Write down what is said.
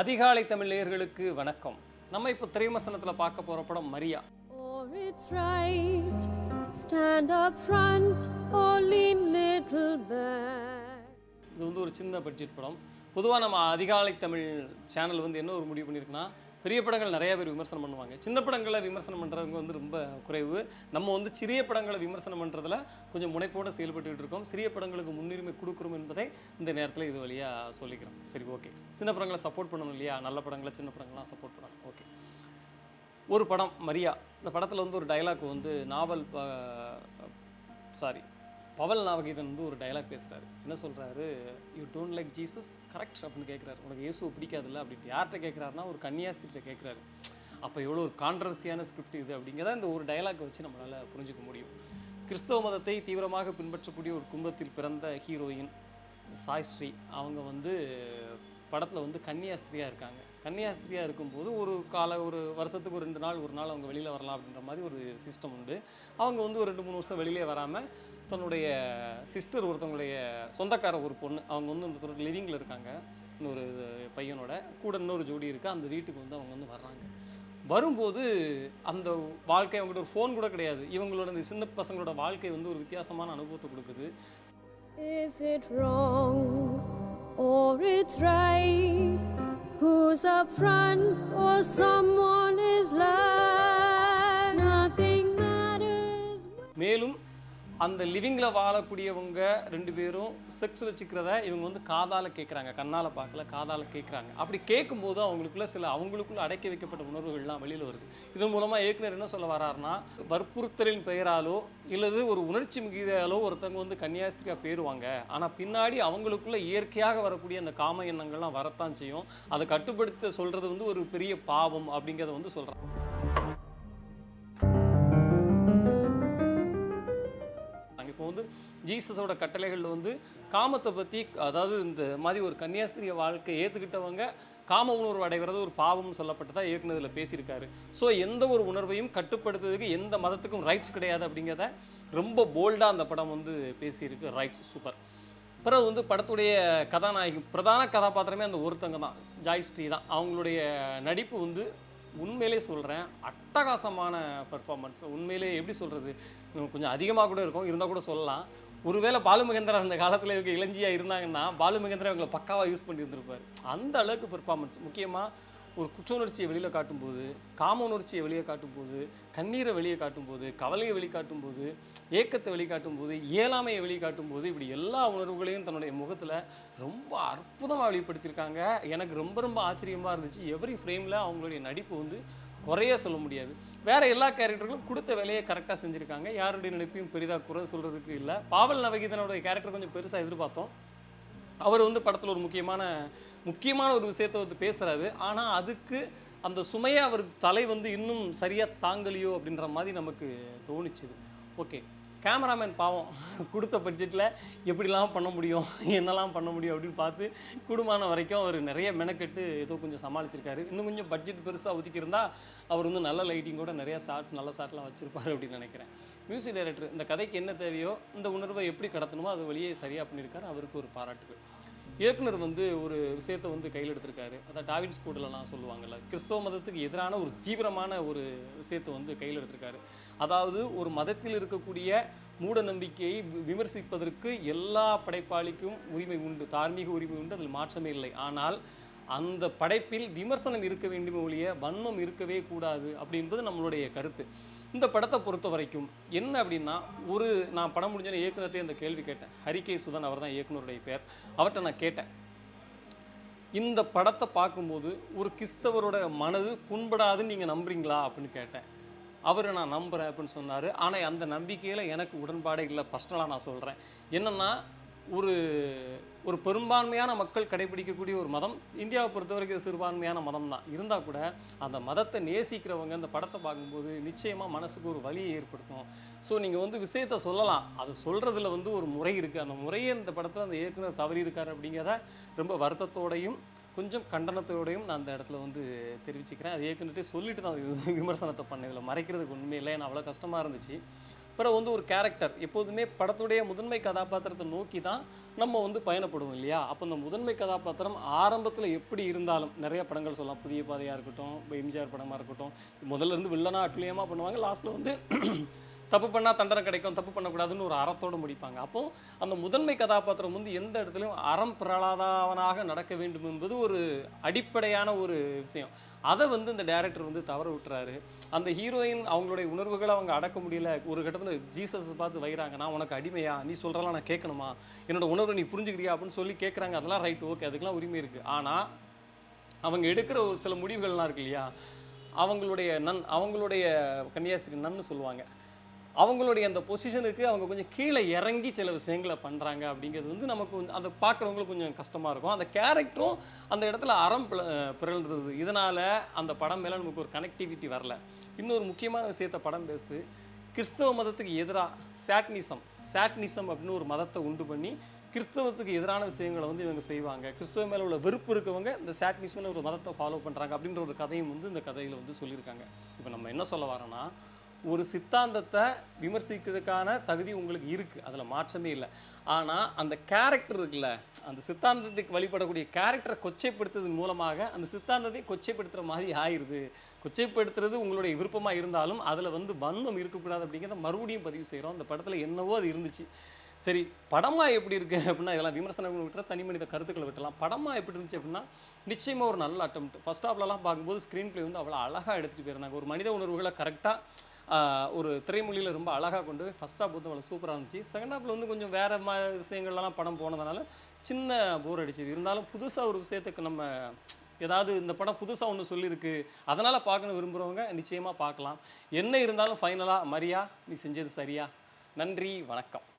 அதிகாலை தமிழ் நேயர்களுக்கு வணக்கம். நம்ம இப்போ திரைவிமர்சனத்தில் பார்க்க போகிற படம் மரியா. இது வந்து ஒரு சின்ன பட்ஜெட் படம். பொதுவாக நம்ம அதிகாலை தமிழ் சேனல் வந்து என்ன ஒரு முடிவு பண்ணியிருக்குன்னா பெரிய படங்கள் நிறைய பேர் விமர்சனம் பண்ணுவாங்க. சின்ன படங்களை விமர்சனம் பண்ணுறவங்க வந்து ரொம்ப குறைவு. நம்ம வந்து சிறிய படங்களை விமர்சனம் பண்ணுறதுல கொஞ்சம் முனைப்போடு செயல்பட்டுக்கிட்டு இருக்கோம். சிறிய படங்களுக்கு முன்னுரிமை கொடுக்குறோம் என்பதை இந்த நேரத்தில் இது வழியாக சொல்லிக்கிறோம். சரி ஓகே. சின்ன படங்களை சப்போர்ட் பண்ணணும் இல்லையா? நல்ல படங்களை சின்ன படங்கள்லாம் சப்போர்ட் பண்ணணும். ஓகே. ஒரு படம் மரியா. இந்த படத்தில் வந்து ஒரு டைலாக் வந்து நாவல் சாரி பவல் நாவகீதன் வந்து ஒரு டைலாக் பேசுகிறாரு என்ன சொல்கிறாரு you don't like Jesus correct அப்படின்னு கேட்குறாரு உனக்கு இயேசுவை பிடிக்காதுல்ல? அப்படின்ட்டு யார்கிட்ட கேட்குறாருன்னா ஒரு கன்னியாஸ்திரிட்ட கேட்குறாரு அப்போ எவ்வளோ ஒரு கான்ட்ரவர்சியான ஸ்கிரிப்ட் இது அப்படிங்கிறத இந்த ஒரு டைலாக் வச்சு நம்மளால் புரிஞ்சுக்க முடியும். கிறிஸ்தவ மதத்தை தீவிரமாக பின்பற்றக்கூடிய ஒரு குடும்பத்தில் பிறந்த ஹீரோயின் சாய்ஸ்ரீ அவங்க வந்து படத்தில் வந்து கன்னியாஸ்திரியாக இருக்காங்க. கன்னியாஸ்திரியாக இருக்கும்போது ஒரு கால ஒரு வருஷத்துக்கு ஒரு ரெண்டு நாள் ஒரு நாள் அவங்க வெளியில் வரலாம் அப்படின்ற மாதிரி ஒரு சிஸ்டம் உண்டு. அவங்க வந்து ஒரு ரெண்டு மூணு வருஷம் வெளியிலே வராமல் தன்னுடைய சிஸ்டர் ஒருத்தவங்களுடைய சொந்தக்கார ஒரு பொண்ணு அவங்க வந்து இந்த லிவிங்கில் இருக்காங்க. இன்னொரு பையனோட கூட இன்னொரு ஜோடி இருக்குது அந்த வீட்டுக்கு வந்து அவங்க வந்து வர்றாங்க. வரும்போது அந்த வாழ்க்கை அவங்கள்ட்ட ஒரு ஃபோன் கூட கிடையாது. இவங்களோட இந்த சின்ன பசங்களோட வாழ்க்கை வந்து ஒரு வித்தியாசமான அனுபவத்தை கொடுக்குது. Is it wrong or it's right? Who's up front or someone is left? அந்த லிவிங்கில் வாழக்கூடியவங்க ரெண்டு பேரும் செக்ஸ் வச்சுக்கிறத இவங்க வந்து காதால் கேட்குறாங்க கண்ணால் பார்க்கல காதால் கேட்குறாங்க அப்படி கேட்கும்போது அவங்களுக்குள்ள சில அவங்களுக்குள்ள அடக்கி வைக்கப்பட்ட உணர்வுகள்லாம் வெளியில் வருது. இதன் மூலமாக இயக்குனர் என்ன சொல்ல வராருன்னா வற்புறுத்தலின் பெயராலோ இல்லது ஒரு உணர்ச்சி மிகுதியாலோ ஒருத்தவங்க வந்து கன்னியாஸ்திரியாக பேருவாங்க ஆனால் பின்னாடி அவங்களுக்குள்ள இயற்கையாக வரக்கூடிய அந்த காம எண்ணங்கள்லாம் வரத்தான் செய்யும். அதை கட்டுப்படுத்த சொல்கிறது வந்து ஒரு பெரிய பாவம் அப்படிங்கிறத வந்து சொல்கிறாங்க வந்து ஜீசஸோட கட்டளைகளில் வந்து காமத்தை பற்றி அதாவது இந்த மாதிரி ஒரு கன்னியாஸ்திரிய வாழ்க்கை ஏற்றுக்கிட்டவங்க காம உணர்வு அடைகிறது ஒரு பாவம்னு சொல்லப்பட்டதா இயக்குனதில் பேசியிருக்காரு. ஸோ எந்த ஒரு உணர்வையும் கட்டுப்படுத்துறதுக்கு எந்த மதத்துக்கும் ரைட்ஸ் கிடையாது அப்படிங்கிறத ரொம்ப போல்டாக அந்த படம் வந்து பேசியிருக்கு. ரைட்ஸ் சூப்பர் பிறகு வந்து படத்துடைய கதாநாயகி பிரதான கதாபாத்திரமே அந்த ஒருத்தங்க தான் ஜாய்ஸ்ரீ தான். அவங்களுடைய நடிப்பு வந்து உண்மையிலே சொல்கிறேன் அட்டகாசமான பர்ஃபார்மன்ஸ் உண்மையிலே எப்படி சொல்கிறது கொஞ்சம் அதிகமாக கூட இருக்கும் இருந்தால் கூட சொல்லலாம். ஒருவேளை பாலு மகேந்திரா அந்த காலத்தில் இவங்க இளஞ்சியாக இருந்தாங்கன்னா பாலு மகேந்திரா இவங்களை பக்காவாக யூஸ் பண்ணியிருந்திருப்பார். அந்த அளவுக்கு பெர்ஃபார்மன்ஸ் முக்கியமாக ஒரு குற்ற உணர்ச்சியை வெளியில் காட்டும்போது காம உணர்ச்சியை வெளியே காட்டும்போது கண்ணீரை வெளியே காட்டும்போது கவலையை வெளிக்காட்டும் போது ஏக்கத்தை வெளிக்காட்டும்போது இயலாமையை வெளிக்காட்டும்போது இப்படி எல்லா உணர்வுகளையும் தன்னுடைய முகத்தில் ரொம்ப அற்புதமாக வெளிப்படுத்தியிருக்காங்க. எனக்கு ரொம்ப ரொம்ப ஆச்சரியமாக இருந்துச்சு. எவ்ரி ஃப்ரேமில் அவங்களுடைய நடிப்பு வந்து குறைய சொல்ல முடியாது. வேற எல்லா கேரக்டர்களும் கொடுத்த வேலையை கரெக்டாக செஞ்சுருக்காங்க. யாருடைய நடிப்பையும் பெரிதாக குறை சொல்கிறதுக்கு இல்லை. பாவல் நவகீதனோட கேரக்டர் கொஞ்சம் பெருசாக எதிர்பார்த்தோம். அவர் வந்து படத்தில் ஒரு முக்கியமான முக்கியமான ஒரு விஷயத்தை வந்து பேசுகிறாரு ஆனால் அதுக்கு அந்த சுமையை அவர் தலை வந்து இன்னும் சரியாக தாங்கலையோ அப்படின்ற மாதிரி நமக்கு தோணிச்சுது. ஓகே. கேமராமேன் பாவம். கொடுத்த பட்ஜெட்டில் எப்படிலாம் பண்ண முடியும் என்னெல்லாம் பண்ண முடியும் அப்படின்னு பார்த்து குடும்பமான வரைக்கும் அவர் நிறைய மெனக்கெட்டு ஏதோ கொஞ்சம் சமாளிச்சிருக்காரு. இன்னும் கொஞ்சம் பட்ஜெட் பெருசாக ஒதுக்கியிருந்தால் அவர் வந்து நல்ல லைட்டிங்கோட நிறைய ஷார்ட்ஸ் நல்ல ஷார்ட்லாம் வச்சுருப்பார் அப்படின்னு நினைக்கிறேன். மியூசிக் டைரக்டர் இந்த கதைக்கு என்ன தேவையோ இந்த உணர்வை எப்படி கடத்தணுமோ அது வழியே சரியாக பண்ணியிருக்காரு. அவருக்கு ஒரு பாராட்டுகள். இயக்குனர் வந்து ஒரு விஷயத்தை வந்து கையில் எடுத்திருக்காரு. அதான் டாவின் ஸ்கூடலாம் சொல்லுவாங்கல்ல கிறிஸ்தவ மதத்துக்கு எதிரான ஒரு தீவிரமான ஒரு விஷயத்தை வந்து கையில் எடுத்திருக்காரு. அதாவது ஒரு மதத்தில் இருக்கக்கூடிய மூட நம்பிக்கையை வி- விமர்சிப்பதற்கு எல்லா படைப்பாளிக்கும் உரிமை உண்டு தார்மீக உரிமை உண்டு அதில் மாற்றமே இல்லை. ஆனால் அந்த படைப்பில் விமர்சனம் இருக்க வேண்டுமே ஒழிய வன்மம் இருக்கவே கூடாது அப்படின்றது நம்மளுடைய கருத்து. இந்த படத்தை பொறுத்த வரைக்கும் என்ன அப்படின்னா ஒரு நான் படம் முடிஞ்சோன்னு இயக்குனர்கிட்டே அந்த கேள்வி கேட்டேன். ஹரிகே சுதன் அவர் தான் இயக்குனருடைய பேர் அவர்கிட்ட நான் கேட்டேன். இந்த படத்தை பார்க்கும்போது ஒரு கிறிஸ்தவரோட மனது புண்படாதுன்னு நீங்கள் நம்புறீங்களா அப்படின்னு கேட்டேன். அவர் நான் நம்புகிறேன் அப்படின்னு சொன்னார். ஆனால் அந்த நம்பிக்கையில் எனக்கு உடன்பாடே இல்லை. பர்சனலாக நான் சொல்கிறேன் என்னென்னா ஒரு ஒரு பெரும்பான்மையான மக்கள் கடைபிடிக்கக்கூடிய ஒரு மதம். இந்தியாவை பொறுத்த வரைக்கும் சிறுபான்மையான மதம் தான் இருந்தால் கூட அந்த மதத்தை நேசிக்கிறவங்க இந்த படத்தை பார்க்கும்போது நிச்சயமாக மனசுக்கு ஒரு வலியை ஏற்படுத்தும். ஸோ நீங்கள் வந்து விஷயத்த சொல்லலாம். அது சொல்கிறதுல வந்து ஒரு முறை இருக்குது அந்த முறையை இந்த படத்தில் அந்த இயக்குனர் தவறி இருக்கார் அப்படிங்கிறத ரொம்ப வருத்தத்தோடையும் கொஞ்சம் கண்டனத்தோடையும் நான் அந்த இடத்துல வந்து தெரிவிச்சுக்கிறேன். அது ஏற்கனவே சொல்லிட்டு தான் விமர்சனத்தை பண்ணேன். இதில் மறைக்கிறதுக்கு ஒன்றுமே இல்லை. ஏன்னா அவ்வளோ கஷ்டமாக இருந்துச்சு. பிறகு வந்து ஒரு கேரக்டர் எப்போதுமே படத்துடைய முதன்மை கதாபாத்திரத்தை நோக்கி தான் நம்ம வந்து பயணப்படுவோம் இல்லையா? அப்போ இந்த முதன்மை கதாபாத்திரம் ஆரம்பத்தில் எப்படி இருந்தாலும் நிறைய படங்கள் சொல்லலாம். புதிய பாதையாக இருக்கட்டும் இப்போ எம்ஜிஆர் படமாக இருக்கட்டும் முதல்ல இருந்து வில்லனா அட்டுலியமாக பண்ணுவாங்க. லாஸ்ட்டில் வந்து தப்பு பண்ணால் தண்டனை கிடைக்கும் தப்பு பண்ணக்கூடாதுன்னு ஒரு அறத்தோடு முடிப்பாங்க. அப்போது அந்த முதன்மை கதாபாத்திரம் வந்து எந்த இடத்துலையும் அறம் பிரலாதாவனாக நடக்க வேண்டும் என்பது ஒரு அடிப்படையான ஒரு விஷயம். அதை வந்து இந்த டேரக்டர் வந்து தவற விட்டுறாரு. அந்த ஹீரோயின் அவங்களுடைய உணர்வுகளை அவங்க அடக்க முடியல. ஒரு கட்டத்தில் ஜீசஸ் பார்த்து வைகிறாங்க நான் உனக்கு அடிமையா? நீ சொல்கிறலாம் நான் கேட்கணுமா? என்னோட உணர்வை நீ புரிஞ்சுக்கிறியா? அப்படின்னு சொல்லி கேட்குறாங்க அதெல்லாம் ரைட் ஓகே அதுக்கெல்லாம் உரிமை இருக்குது ஆனால் அவங்க எடுக்கிற ஒரு சில முடிவுகள்லாம் இருக்கு இல்லையா? அவங்களுடைய நன் அவங்களுடைய கன்னியாஸ்திரி நன்னு சொல்லுவாங்க. அவங்களுடைய அந்த பொசிஷனுக்கு அவங்க கொஞ்சம் கீழே இறங்கி சில விஷயங்களை பண்ணுறாங்க அப்படிங்கிறது வந்து நமக்கு வந்து அதை பார்க்குறவங்களுக்கு கொஞ்சம் கஷ்டமாக இருக்கும். அந்த கேரக்டரும் அந்த இடத்துல அறம் பிறழ்ந்தது இதனால் அந்த படம் மேலே நமக்கு ஒரு கனெக்டிவிட்டி வரல. இன்னொரு முக்கியமான விஷயத்த படம் பேசுது. கிறிஸ்தவ மதத்துக்கு எதிராக சாட்னிசம் சாட்னிசம் அப்படின்னு ஒரு மதத்தை உண்டு பண்ணி கிறிஸ்தவத்துக்கு எதிரான விஷயங்களை வந்து இவங்க செய்வாங்க. கிறிஸ்தவ மேலே உள்ள வெறுப்பு இருக்கவங்க இந்த சாட்னிசம்னு ஒரு மதத்தை ஃபாலோ பண்ணுறாங்க அப்படின்ற ஒரு கதையும் வந்து இந்த கதையில் வந்து சொல்லியிருக்காங்க. இப்போ நம்ம என்ன சொல்ல வரோன்னா ஒரு சித்தாந்தத்தை விமர்சிக்கிறதுக்கான தகுதி உங்களுக்கு இருக்குது அதில் மாற்றமே இல்லை. ஆனால் அந்த கேரக்டர் இருக்குல்ல அந்த சித்தாந்தத்துக்கு வழிபடக்கூடிய கேரக்டரை கொச்சைப்படுத்துறது மூலமாக அந்த சித்தாந்தத்தை கொச்சைப்படுத்துகிற மாதிரி ஆயிடுது கொச்சைப்படுத்துறது உங்களுடைய விருப்பமாக இருந்தாலும் அதில் வந்து வன்மம் இருக்கக்கூடாது அப்படிங்கிறத மறுபடியும் பதிவு செய்கிறோம் அந்த படத்தில் என்னவோ அது இருந்துச்சு. சரி படமாக எப்படி இருக்குது அப்படின்னா இதெல்லாம் விமர்சனங்கள் விட்டுற தனி மனித கருத்துக்களை விட்டலாம். படமாக எப்படி இருந்துச்சு அப்படின்னா நிச்சயமாக ஒரு நல்ல அட்டம் ஃபர்ஸ்ட் ஆஃப்லலாம் பார்க்கும்போது ஸ்க்ரீன் ப்ளே வந்து அவ்வளோ அழகாக எடுத்துகிட்டு போயிருந்தாங்க. ஒரு மனித உணர்வுகளை கரெக்டாக ஒரு திரைமொழியில் ரொம்ப அழகாக கொண்டு ஃபஸ்ட் ஹாஃப் வந்து அவ்வளோ சூப்பராக இருந்துச்சு. செகண்ட் ஹாஃபில் வந்து கொஞ்சம் வேறு மாதிரி விஷயங்கள்லாம் படம் போனதுனால சின்ன போர் அடிச்சது. இருந்தாலும் புதுசாக ஒரு விஷயத்துக்கு நம்ம ஏதாவது இந்த படம் புதுசாக ஒன்று சொல்லியிருக்கு. அதனால் பார்க்கணும் விரும்புகிறவங்க நிச்சயமாக பார்க்கலாம். என்ன இருந்தாலும் ஃபைனலாக மரியா நீ செஞ்சது சரியா? நன்றி வணக்கம்.